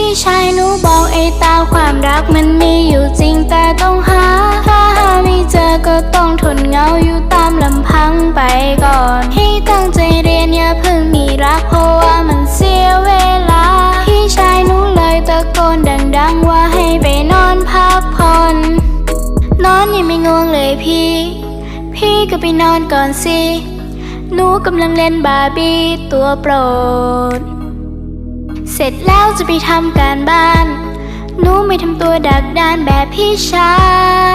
พี่ชายหนูบอกไอ้ตาความรักมันมีอยู่จริงแต่ต้องหา ถ้าหาไม่เจอก็ต้องทนเหงาอยู่ตามลำพังไปก่อน ให้ตั้งใจเรียนอย่าเพิ่งมีรักเพราะว่ามันเสียเวลา พี่ชายหนูเลยตะโกนดังๆว่าให้ไปนอนพักผ่อน นอนยังไม่ง่วงเลยพี่ พี่ก็ไปนอนก่อนสิ หนูกำลังเล่นบาร์บี้ตัวโปรด เสร็จแล้วจะไปทำการบ้าน หนูไม่ทำตัวดักดานแบบพี่ชา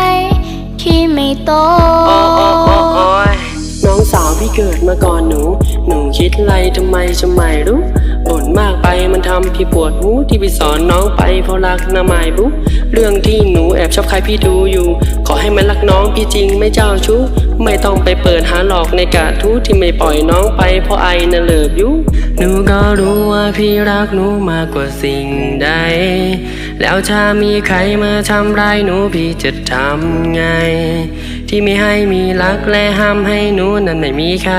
ย ที่ไม่โต โอ้โอ้โอ้โอ้ยน้องสาวพี่เกิดมาก่อนหนูหนู คิดไรทำไมจะไม่รู้บ่นมากไปมันทำพี่ปวดหูที่พี่สอนน้องไปเพราะรักนะไม่รู้เรื่องที่หนูแอบชอบใครพี่ดูอยู่ ขอให้มันรักน้องพี่จริงไม่เจ้าชู้ไม่ต้องไปเปิดหาหลอกในกะทู้ที่ไม่ปล่อยน้องไปเพราะไอน่ะเลิกยุหนูก็รู้ว่าพี่รักหนูมากกว่าสิ่งใด แล้วถ้ามีใครมาทำร้ายหนูพี่จะทำไง ที่ไม่ให้มีรักและห้ามให้หนูนั้นไม่มีใคร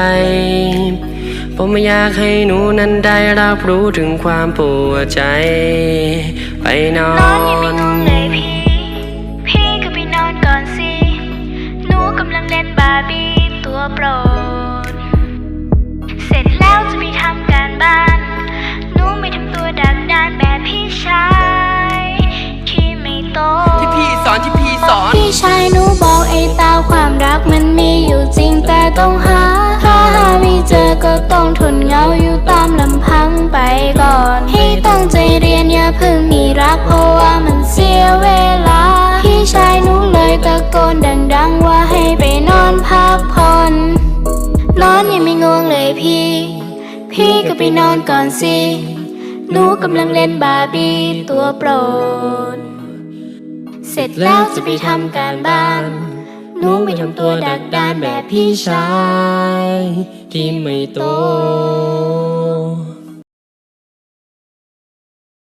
ผมไม่อยากให้หนูนั้นได้รับรู้ถึงความปวดใจ ไปนอนนอนยังไม่ง่วงเลยพี่พี่ก็ไปนอนก่อนสิ หนูกำลังเล่นบาร์บี้ตัวโปรด เสร็จแล้วจะไปท งทนเหงาอยู่ตามลำพังไปก่อน ให้ตั้งใจเรียนอย่าเพิ่งมีรักเพราะว่ามันเสียเวลา พี่ชายหนูเลยตะโกนดังๆว่าให้ไปนอนพักผ่อน นอนยังไม่ง่วงเลยพี่ พี่ก็ไปนอนก่อนสิ หนูกำลังเล่นบาร์บี้ตัวโปรด เสร็จแล้วจะไปทำการบ้าน นูไม่ทำตัวดักดานแบบพี่ชาย ที่ไม่โต